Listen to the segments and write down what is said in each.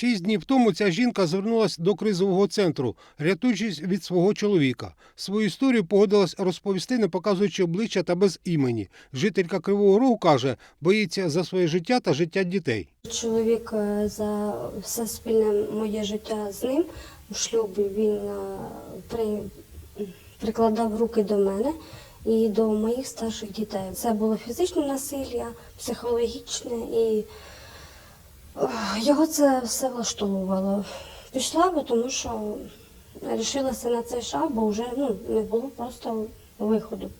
Шість днів тому ця жінка звернулася до кризового центру, рятуючись від свого чоловіка. Свою історію погодилась розповісти, не показуючи обличчя та без імені. Жителька Кривого Рогу каже, боїться за своє життя та життя дітей. Чоловік е, за все спільне моє життя з ним у шлюбі він е, при, прикладав руки до мене і до моїх старших дітей. Це було фізичне насилля, психологічне і його це все влаштовувало. Пішла, бо тому що вирішилася на цей шаг, бо вже ну, не було просто виходу.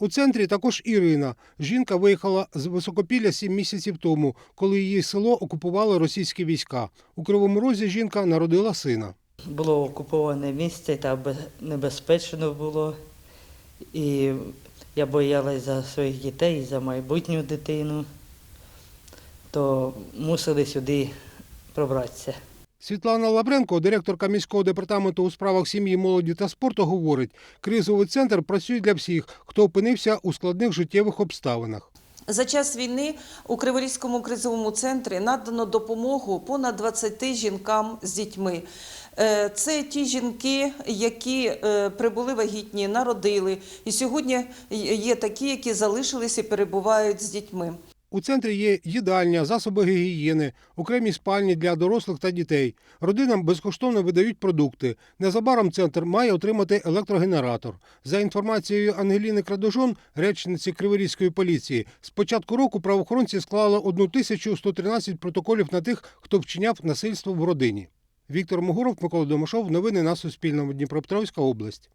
У центрі також Ірина. Жінка виїхала з Високопілля сім місяців тому, коли її село окупували російські війська. У Кривому Розі жінка народила сина. Було окуповане місце, там бе- небезпечно було. І я боялась за своїх дітей, за майбутню дитину, то мусили сюди пробратися. Світлана Лавренко, директорка міського департаменту у справах сім'ї, молоді та спорту, говорить, кризовий центр працює для всіх, хто опинився у складних життєвих обставинах. За час війни у Криворізькому кризовому центрі надано допомогу понад 20 жінкам з дітьми. Е, Це ті жінки, які е, прибули вагітні, народили, і сьогодні є такі, які залишились і перебувають з дітьми. У центрі є їдальня, засоби гігієни, окремі спальні для дорослих та дітей. Родинам безкоштовно видають продукти. Незабаром центр має отримати електрогенератор. За інформацією Ангеліни Крадожон, речниці Криворізької поліції, з початку року правоохоронці склали 1113 протоколів на тих, хто вчиняв насильство в родині. Віктор Могуров, Микола Домашов. Новини на Суспільному. Дніпропетровська область.